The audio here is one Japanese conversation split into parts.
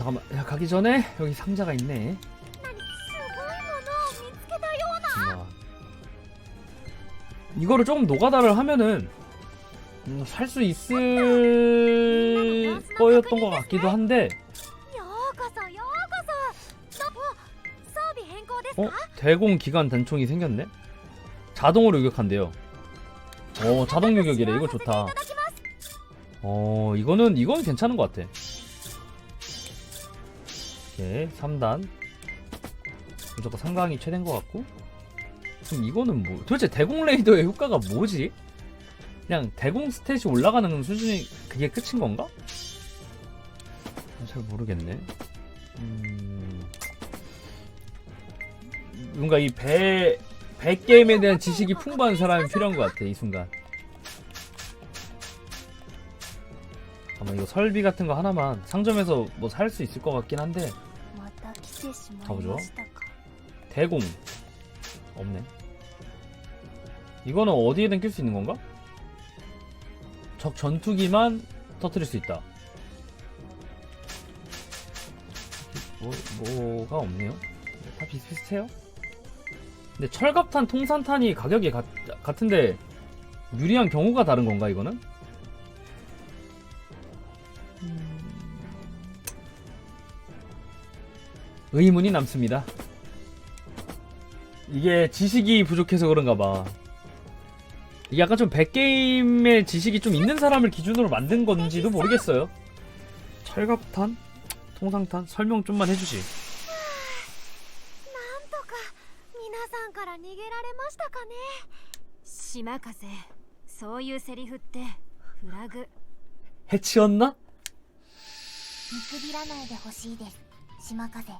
잠깐만 야 가기 전에 여기 상자가 있네 何すごいものを見つけたような 와. 이거를 조금 노가다를 하면은 음, 살 수 있을 거였던 것 같기도 한데 ようこそようこそどお装備変更ですか、 어? 대공 기간 단총이 생겼네? 자동으로 요격한대요 어 자동 요격이래 이거 좋다 いただきます 어 이거는 이건 괜찮은 것 같아 오케이 3단. 무조건 3강이 최대인 것 같고. 그럼 이거는 뭐 도대체 대공 레이더의 효과가 뭐지? 그냥 대공 스탯이 올라가는 수준이 그게 끝인 건가? 잘 모르겠네. 음... 뭔가 이 배... 배 게임에 대한 지식이 풍부한 사람이 필요한 것 같아 이 순간. 아마 이거 설비 같은 거 하나만 상점에서 뭐 살 수 있을 것 같긴 한데. 가보죠. 음, 대공 없네. 이거는 어디에든 낄 수 있는 건가? 적 전투기만 터트릴 수 있다. 뭐, 가 없네요. 다 비슷비슷해요. 근데 철갑탄, 통산탄이 가격이 가, 같은데 유리한 경우가 다른 건가 이거는? 의문이 남습니다 이게 지식이 부족해서 그런가 봐. 이게 약간 좀 백게임의 지식이 좀 있는 사람을 기준으로 만든 건지도 모르겠어요. 철갑탄? 통상탄? 설명 좀만 해주지. なんとか皆さんから逃げられましたかね島風そういうセリフってフラグ 해치웠나? 見くびらないでほしいです島風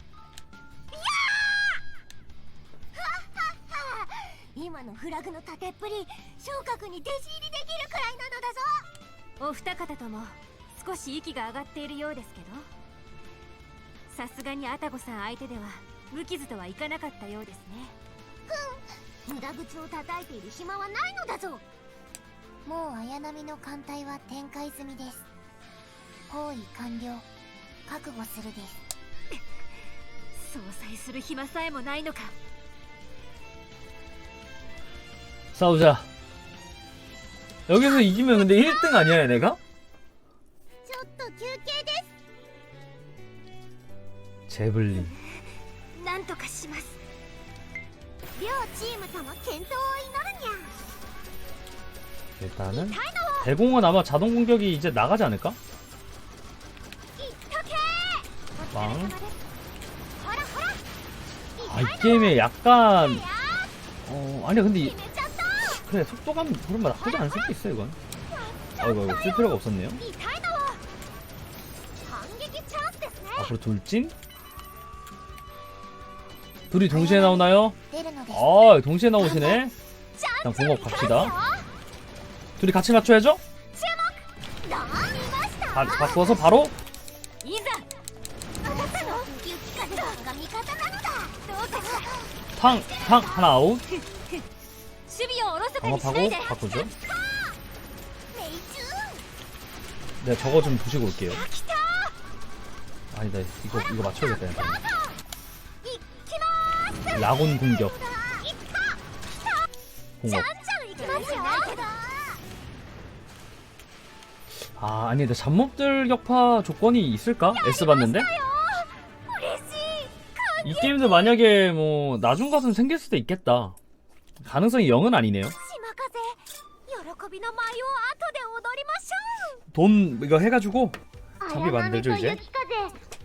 今のフラグの立てっぷり昇格に弟子入りできるくらいなのだぞ。お二方とも少し息が上がっているようですけど。さすがにアタゴさん相手では無傷とはいかなかったようですね。ふん無駄口を叩いている暇はないのだぞ。もう綾波の艦隊は展開済みです。包囲完了。覚悟するです。相殺する暇さえもないのか 싸우자. 여기서 이기면 근데 1등 아니야, 내가? 제블린. 일단은 대공은 아마 자동 공격이 이제 나가지 않을까? 빵. 아, 이 게임에 약간 어, 아니야 근데 그래 속도감 그런 말 하지 않을 수도 있어 이건 아이고 아이고 쓸 필요가 없었네요 앞으로 돌진? 둘이 동시에 나오나요? 아 동시에 나오시네 일단 공업 갑시다 둘이 같이 맞춰야죠? 바, 바꿔서 바로 탕! 탕! 하나 아웃 방업하고 바꾸죠. 네, 저거 좀 부시고 올게요. 아니다, 이거, 이거 맞춰야겠다. 일단. 라곤 공격. 공업. 아, 아니다. 잠몹들 격파 조건이 있을까? S 봤는데? 이 게임도 만약에 뭐, 나중 가서 생길 수도 있겠다. 가능성이 0은 아니네요. 비노 마요 아토데오더리마쇼 돈 이거 해가지고 잡이 만들죠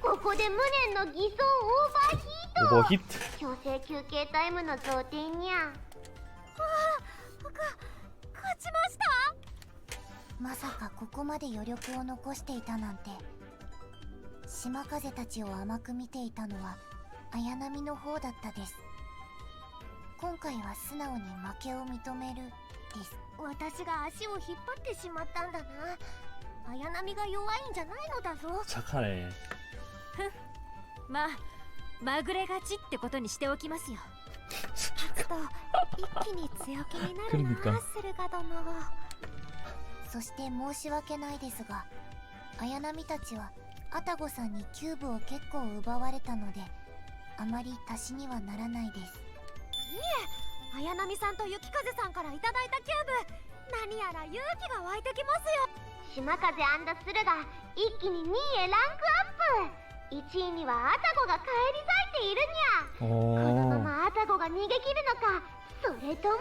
ここで無念の偽装オーバーヒート,強制休憩タイムの増点にゃわあ、勝ちましたまさかここまで余力を残していたなんて.島風たちを甘く見ていたのは綾波の方だったです.今回は素直に負けを認めるです私が足を引っ張ってしまったんだな綾波が弱いんじゃないのだぞ 착하네. まあまぐれ勝ちってことにしておきますよ勝つと一気に強気になるな 그러니까. 駿河殿そして申し訳ないですが綾波たちは アタゴさんにキューブを結構奪われたのであまり足しにはならないです 綾波さんと雪風さんからいただいたキューブ。何やら勇気が湧いてきますよ。島風スルが一気に2位へランクアップ。1位にはアタゴが返り咲いているにゃ。このま.まアタゴが逃げ切るのかそれとも。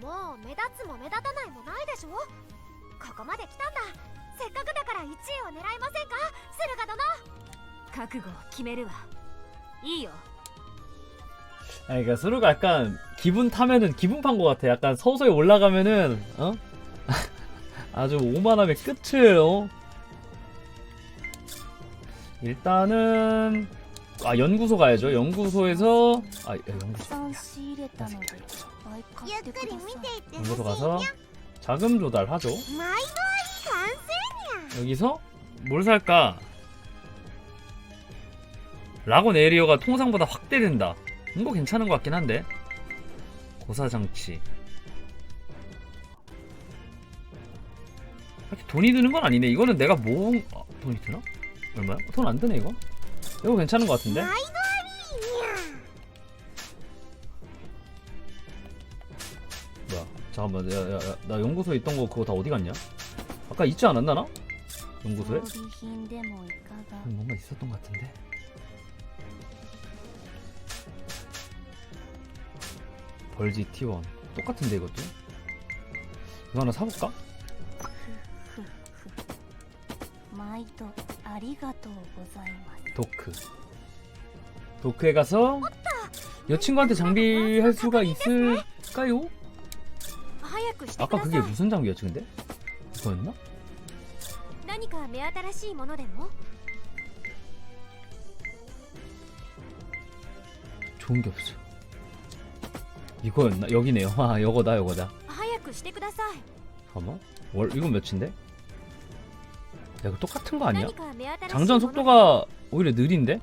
もう目立つも目立たないもないでしょ。ここまで来たんだ。せっかくだから1位を狙いませんか？駿河殿。覚悟を決めるわ。いいよ。 그러니까 스루가 약간 기분 타면은 기분 판것 같아. 약간 서서히 올라가면은 어? 아주 오만함의 끝을 어? 일단은 아 연구소 가야죠. 연구소에서 아 연구소. 야, 연구소. 가서 자금 조달하죠. 여기서 뭘 살까? 라고 에리어가 통상보다 확대된다. 이거 괜찮은 것 같긴 한데 고사장치 이렇게 돈이 드는 건 아니네 이거는 내가 모은 아, 돈이 드나? 얼마야? 돈 안 드네 이거? 이거 괜찮은 것 같은데? 뭐야 잠깐만 야야야 나 연구소에 있던 거 그거 다 어디 갔냐? 아까 있지 않았나 나? 연구소에? 뭔가 있었던 것 같은데? 벌지 T1 똑같은데 이것도? 이거 하나 사볼까? ふふふ毎度ありがとうございます 도크 도크에 가서 이 친구한테 장비할 수가 있을까요? 早くしてく 아까 ださ 그게 い 무슨 장비였지 근데? 이거였나? 何か目新しいものでも 좋은 게 없어 이건 나, 여기네요. 아, 이거다, 이거다. 잠깐만. 월, 이건 몇인데? 야, 이거 똑같은 거 아니야? 장전 속도가 오히려 느린데?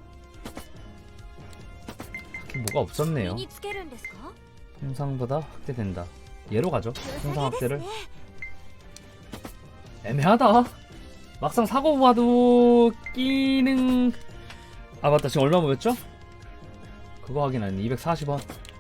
딱히 뭐가 없었네요. 통상보다 확대된다. 얘로 가죠. 통상 확대를. 애매하다. 막상 사고 봐도 끼는 아 맞다 지금 얼마 모였죠? 그거 확인하니 240원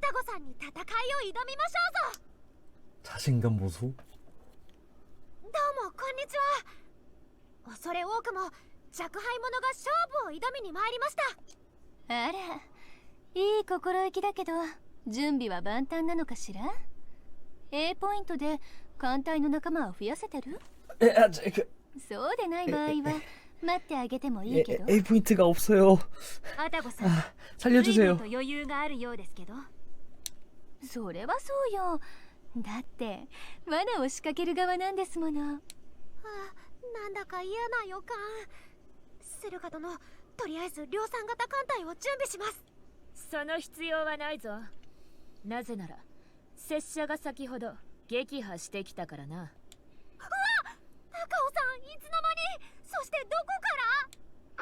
タゴさんに戦いを挑みましょうぞ 자신감 보소 どうもこんにちは恐れ多くも若輩者が勝負を挑みに参りましたあらいい心意気だけど準備は万端なのかしら A ポイントで艦隊の仲間を増やせてる 에, 아, 저, 그, そうでない場合は待ってあげてもいいけど A 포인트가 없어요 アタゴさん 살려주세요 随分と余裕があるようですけど それはそうよ。だって罠を仕掛ける側なんですもの。あなんだか嫌な予感。駿河殿とりあえず量産型艦隊を準備します。その必要はないぞ。なぜなら拙者が先ほど撃破してきたからな。高尾さんいつの間に。そしてどこか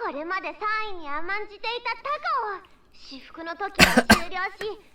ら。これまで3位に甘んじていたタカを至福の時は終了し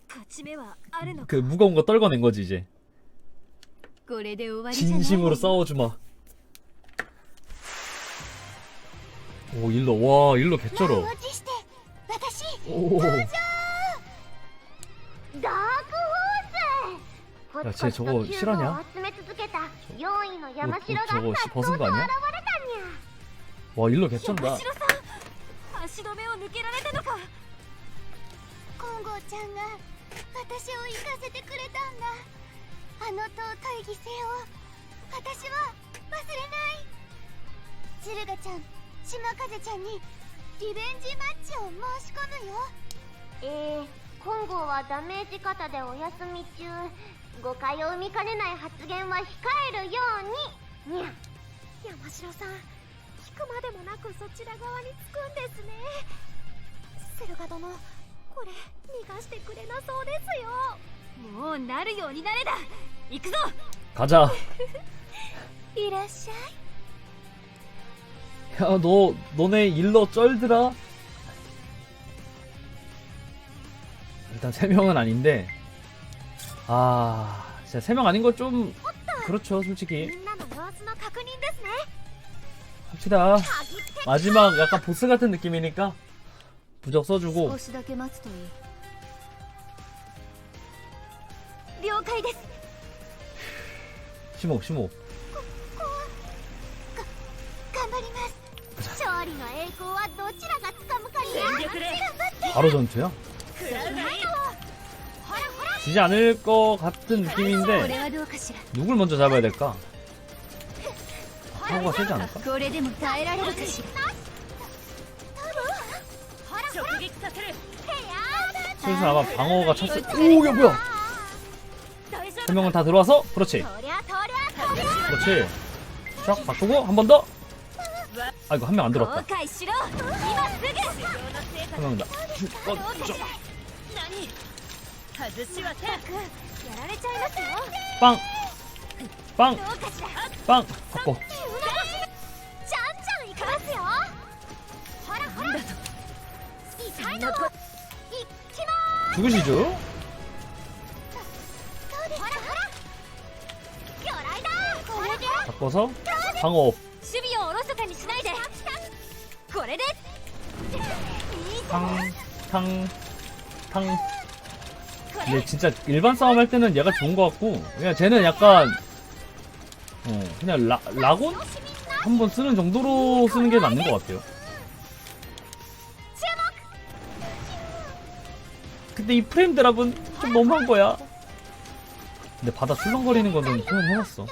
그 무거운 거 떨궈낸 거지 이제. 진심으로 싸워주마. 오 일로 와 일로 개쩔어. 야, 쟤 저거 실화냐? 저, 어, 어, 저거 벗은 거 아니야? 와 일로 개쩐다. 私を行かせてくれたんだ。あの尊い犠牲を私は忘れない。駿河ちゃん島風ちゃんにリベンジマッチを申し込むよ。えー、今後はダメージ方でお休み中。誤解を生みかねない発言は控えるように。にゃ山城さん聞くまでもなくそちら側につくんですね。駿河殿 これ逃がしてくれなそうですよもうなるようになれだ行くぞ 가자. いらっしゃい 야, 너, 너네 일러 쩔더라? 일단 세 명은 아닌데, 아, 진짜 세 명 아닌 거 좀, 그렇죠, み 솔직히. んなの様子の確認ですね 합시다. 마지막 약간 보스 같은 느낌이니까, 부적 써주고, 少しだけ待つといい了解です 심호, 심호. 頑張ります勝利の栄光はどちらがつかむかにゃ全力で 바로 전투야? 食らうがいい 지지 않을 것 같은 こ 느낌인데, れはどうかしら 누굴 먼저 잡아야 될까? 사고가 세지 않을까? これでも耐えられるかしら 슬슬 아마 방어가 찼어. 오, 야, 뭐야? 한 명은 다 들어와서, 그렇지. 그렇지. 쫙 바꾸고, 한 번 더. 아 이거 한명 안 들었다. 한 명이다. 빵! 빵! 빵! 바꿔. 누구시죠? 바꿔서 방어 탕탕탕 얘 진짜 일반 싸움 할 때는 얘가 좋은 것 같고 그냥 쟤는 약간 어, 그냥 라, 라곤? 한번 쓰는 정도로 쓰는 게 맞는 것 같아요 근데 이 프레임 드랍은 좀 너무한 거야. 근데 바다 출렁거리는 거는 표현해놨어.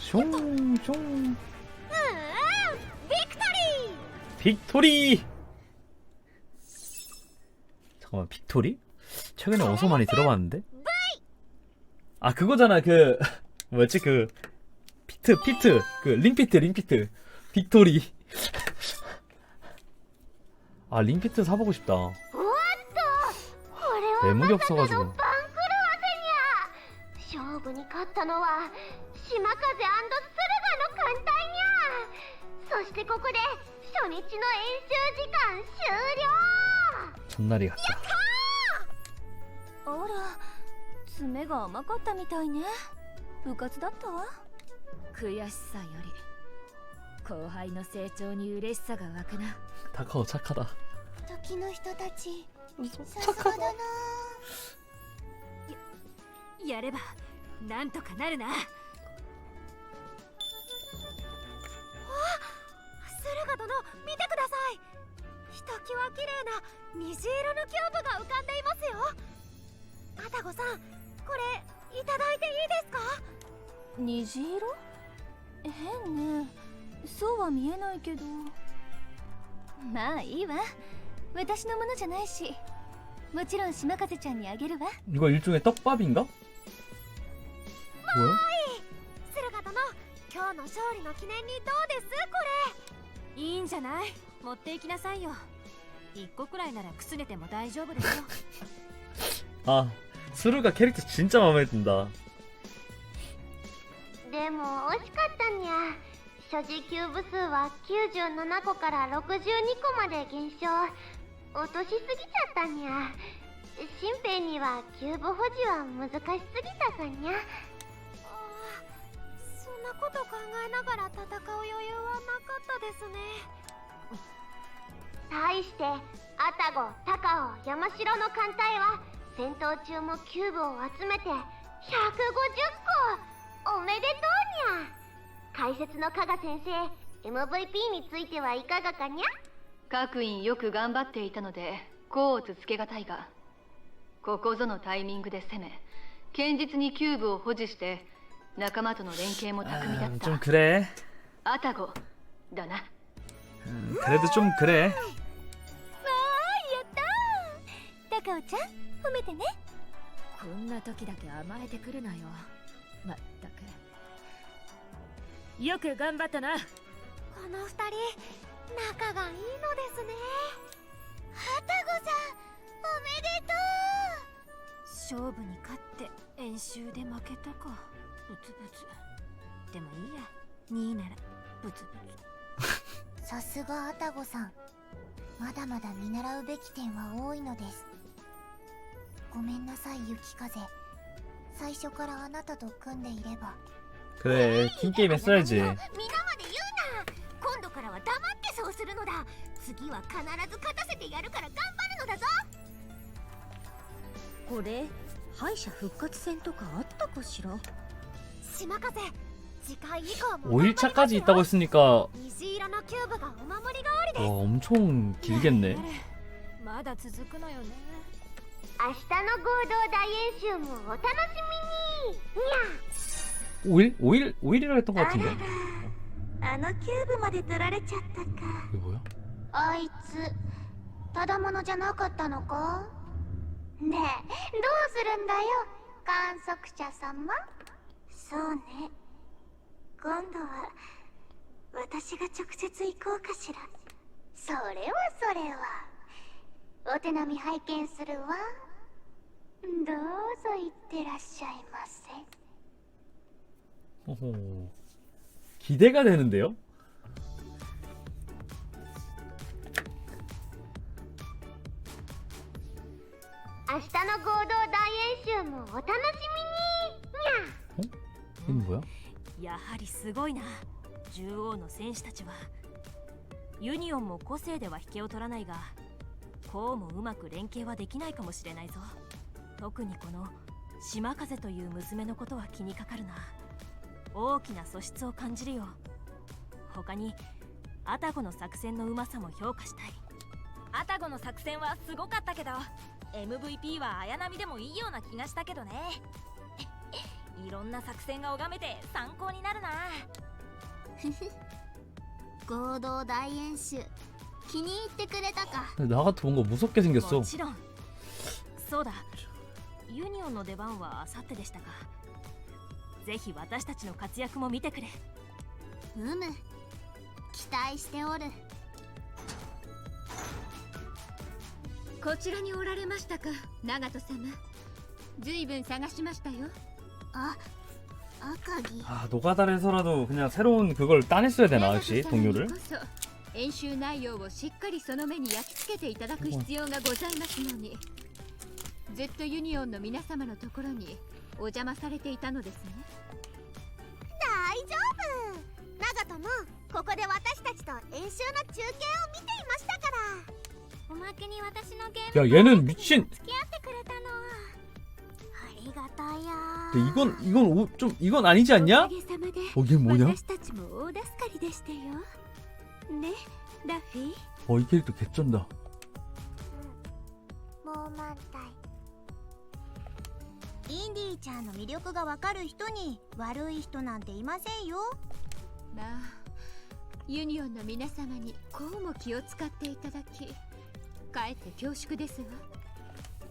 숑숑 빅토리! 빅토리! 잠깐만 빅토리? 최근에 어서 많이 들어봤는데? 아 그거잖아 그 뭐였지 그 피트 피트 그 링피트 링피트 빅토리 아 링피트 사보고 싶다 おっとこれは 매물이 まさかの 없어가지고. 番狂わせにゃ勝負に勝ったのは島風駿河の艦隊にゃそしてここで初日の演習時間終了 전날이 같다. あら爪が甘かったみたいね部活だったわ悔しさより後輩の成長に嬉しさが湧くな 다카오 착하다. 時の人たちさすがだな。やればなんとかなるな。あ駿河殿見てください。ひときわ綺麗な虹色のキューブが浮かんでいますよ。アタゴさんこれいただいていいですか？虹色？変ね。そうは見えないけど。まあいいわ私のものじゃないしもちろん島風ちゃんにあげるわ 이거 일종의 떡밥인가? 뭐야? 駿河殿今日の勝利の記念にどうですこれいいんじゃない持っていきなさいよ一個くらいならくすねても大丈夫ですよ 아, 스루가 캐릭터 진짜 마음에 든다. でも惜しかったにゃ所持キューブ数は97個から62個まで減少 落としすぎちゃったにゃ。新兵にはキューブ保持は難しすぎたさにゃ。そんなこと考えながら戦う余裕はなかったですね。対してアタゴ、タカオ、山城の艦隊は戦闘中もキューブを集めて150個。おめでとうにゃ。解説の加賀先生 MVP についてはいかがかにゃ？各員よく頑張っていたので功を続けがたいがここぞのタイミングで攻め堅実にキューブを保持して仲間との連携も巧みだった。좀그래あたごだな。음그래도좀그래わあやったー。高尾ちゃん褒めてね。こんな時だけ甘えてくるなよ。まったく。よく頑張ったな。この二人仲がいいのですねはたごさんおめでとう勝負に勝って演習で負けたかブツブツでもいいや2位ならブツブツさすがアタゴさんまだまだ見習うべき点は多いのですごめんなさい雪風最初からあなたと組んでいれば 그래 팀 게임 했어야지 皆まで言うな今度 からは黙ってそうするのだ次は必ず勝たせてやるから頑張るのだぞこれ敗者復活戦とかあったかしら島風次回以降も 5일차까지 있다고 했으니까 虹色のキューブがお守り代わりで 와 엄청 길겠네 まだ続くのよね明日の合同大演習もお楽しみににゃ 5일? 5일? 5일이라 했던 것 같은데 あのキューブまで取られちゃったか。あいつただものじゃなかったのか？ねえどうするんだよ？観測者様そうね。今度は私が直接行こうかしら。それはそれは。お手並み拝見するわ。どうぞ行ってらっしゃいませ。ほほヒデが出るんだよ。明日の合同大演習もお楽しみに。にゃや。やはりすごいな。獣王の戦士たちは。ユニオンも個性では引けを取らないがこうもうまく連携はできないかもしれないぞ。特にこの島風という娘のことは気にかかるな。大きな素質を感じるよ他にアタゴの作戦のうまさも評価したいアタゴの作戦はすごかったけど MVP は綾波でもいいような気がしたけどねいろんな作戦が拝めて参考になるな合同大演習気に入ってくれたか 근데 나 같아 뭔가 무섭게 생겼어 もちろんそうだユニオンの出番はあさってでしたか ぜひ私たちの活躍も見てくれうむ期待しておるこちらにおられましたか長門様ずいぶん探しましたよあ赤木 아 노가다에서라도 그냥 새로운 그걸 따냈어야 되나 역시 長門様に 동료를? こそ演習内容をしっかりその目に焼き付けていただく必要がございますのにずっとユニオンの皆様のところに お邪魔されていたのですね大丈夫長門もここで私たちと演習の中継を見ていましたからおまけに私のゲー 야 ム 얘는 미친 付き合ってくれたのありがたや 근데 이건 이건 오, 좀 이건 아니지 않냐? おかげさまで 어 이게 뭐냐? 私たちも大助かりでしたよねラッフィー 어 이 캐릭터 개쩐다 もう満タ イインディーちゃんの魅力がわかる人に悪い人なんていませんよまあユニオンの皆様にこうも気を使っていただきかえって恐縮ですわ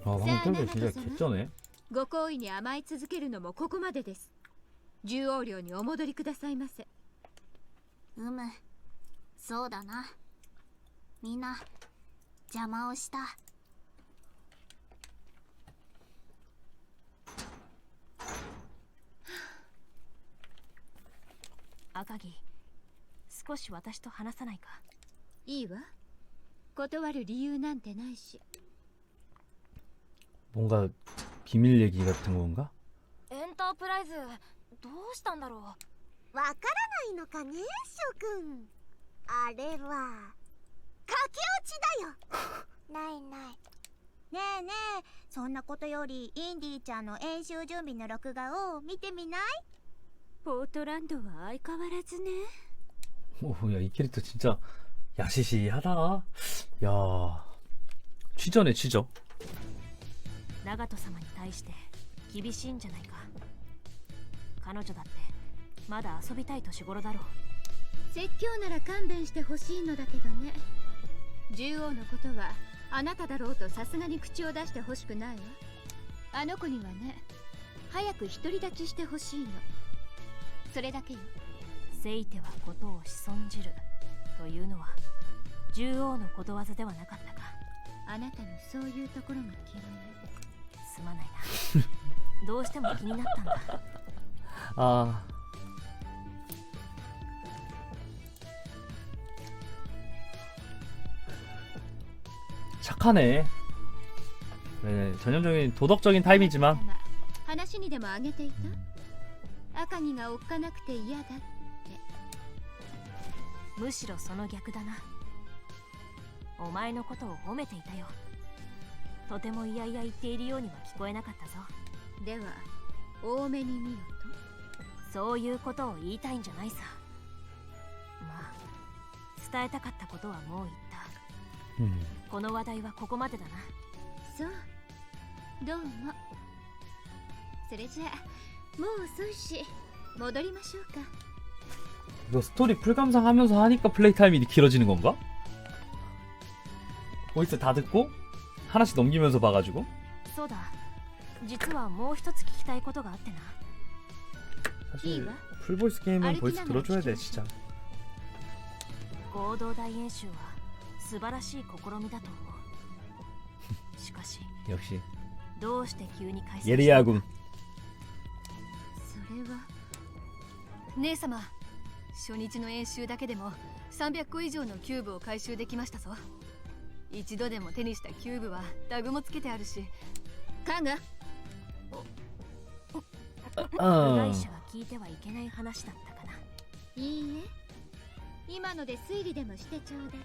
아 방금 자, 캐릭터 진짜 나가서 개쩌네 ご好意に甘え続けるのもここまでです獣王領にお戻りくださいませうむそうだなみんな邪魔をした 赤木少し私と話さないかいいわ断る理由なんてないし 뭔가 비밀 얘기 같은 건가? エンタープライズどうしたんだろうわからないのかね諸君あれは駆け落ちだよないないねえねえそんなことよりインディちゃんの演習準備の録画を見てみない ポートランドは相変わらずね 오야 이 캐릭터 진짜 야시시하다. 야, 취저네 취저. 長門様に対して厳しいんじゃないか彼女だってまだ遊びたい年頃だろう説教なら勘弁してほしいのだけどね獣王のことはあなただろうとさすがに口を出してほしくないわあの子にはね早く独り立ちしてほしいの それだけよせいてはことを仕損じるというのは獣王のことわざではなかったかあなたのそういうところが嫌いすまないなどうしても気になったんだ 아. 착하네. 네, 전형적인 도덕적인 타입이지만 様話にでもあげていた赤城がおっかなくて嫌だむしろその逆だな。お前のことを褒めていたよ。とても嫌々言っているようには聞こえなかったぞ。では多めに見よそういうことを言いたいんじゃないさ。まあ伝えたかったことはもう言った。 음. この話題はここまでだな。とそう。どうも。それじゃあもう遅いし戻りましょうか 이거 스토리 풀감상하면서 하니까 플레이 타임이 길어지는 건가? 보이스 다 듣고 하나씩 넘기면서 봐가지고 そうだ実はもう一つ聞きたいことがあってな 사실 이와? 풀보이스 게임은 아르티나는 보이스 들어줘야 돼 시키죠. 진짜 合同大演習は素晴らしい試みだと思うしかし 역시 どうして急に開催した 예리야군 それは 姉様初日の演習だけでも300個以上のキューブを回収できましたぞ。一度でも手にしたキューブはタグもつけてあるし。カガ。部 어. 外者が聞いてはいけない話だったかな。いいえ。今ので推理でもしてちょうだい。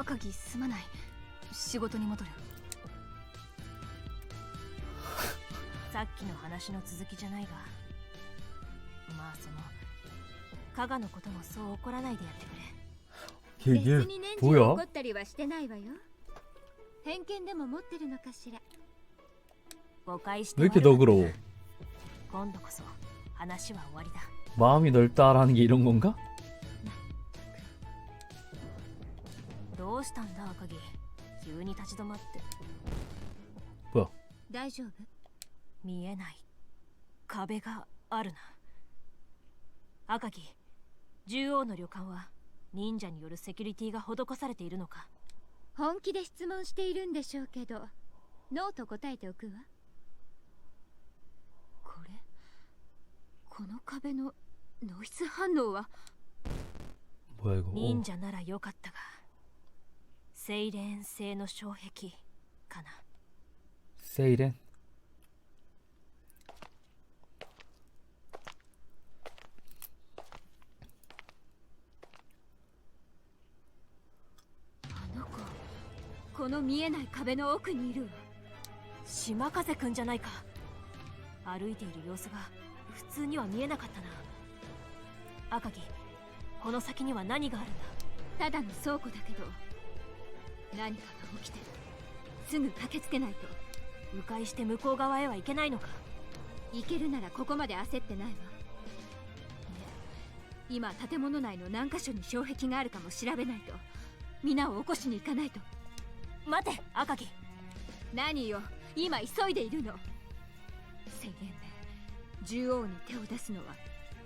赤城すまない。仕事に戻る。さっきの話の続きじゃないがまあその加賀のこともそう怒らないでやってくれ 걔 別 얘 に年中 뭐야? 怒ったりはしてないわよ偏見でも持ってるのかしら誤解して 왜 이렇게 悪かった 너그러워 今度こそ話は終わりだ 마음이 넓다라는 게 이런 건가? どうしたんだ赤城急に立ち止まって 뭐야 大丈夫見えない壁があるな 赤城獣王の旅館は忍者によるセキュリティが施されているのか？本気で質問しているんでしょうけどノーと答えておくわ。これこの壁のノイズ反応は？忍者ならよかったがセイレン製の障壁かな。セイレン？この見えない壁の奥にいる。わ島風くんじゃないか。歩いている様子が普通には見えなかったな。赤城この先には何があるんだ？ただの倉庫だけど何かが起きてる。すぐ駆けつけないと。迂回して向こう側へは行けないのか？行けるならここまで焦ってないわ。今建物内の何箇所に障壁があるかも調べないと。皆を起こしに行かないと待て赤木。何よ今急いでいるの。千円目獣王に手を出すのは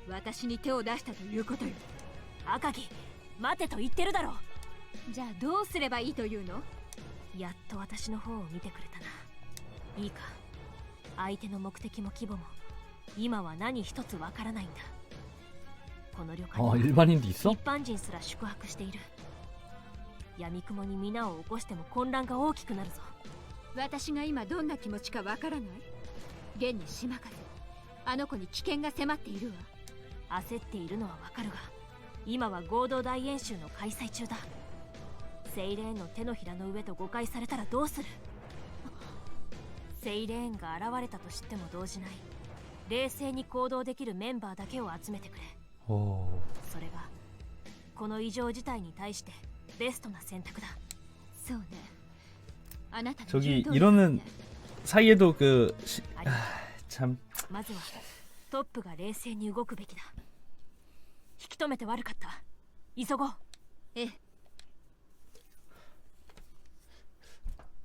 私に手を出したということよ。赤木待てと言ってるだろう。じゃあどうすればいいというの？やっと私の方を見てくれたな。いいか相手の目的も規模も今は何一つわからないんだ。この旅館は一般人すら宿泊している。闇雲に皆を起こしても混乱が大きくなるぞ。私が今どんな気持ちかわからない？現に島風。あの子に危険が迫っているわ。焦っているのはわかるが今は合同大演習の開催中だ。セイレーンの手のひらの上と誤解されたらどうする？セイレーンが現れたと知っても動じない。冷静に行動できるメンバーだけを集めてくれ。 어... それがこの異常事態に対して ベストな選択だそうねあなたの 저기 言う通り 이러는 사이에도 그 시... ありがとう 참 まずはトップが冷静に動くべきだ引き止めて悪かった急ごうええ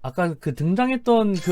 아까 그 등장했던 그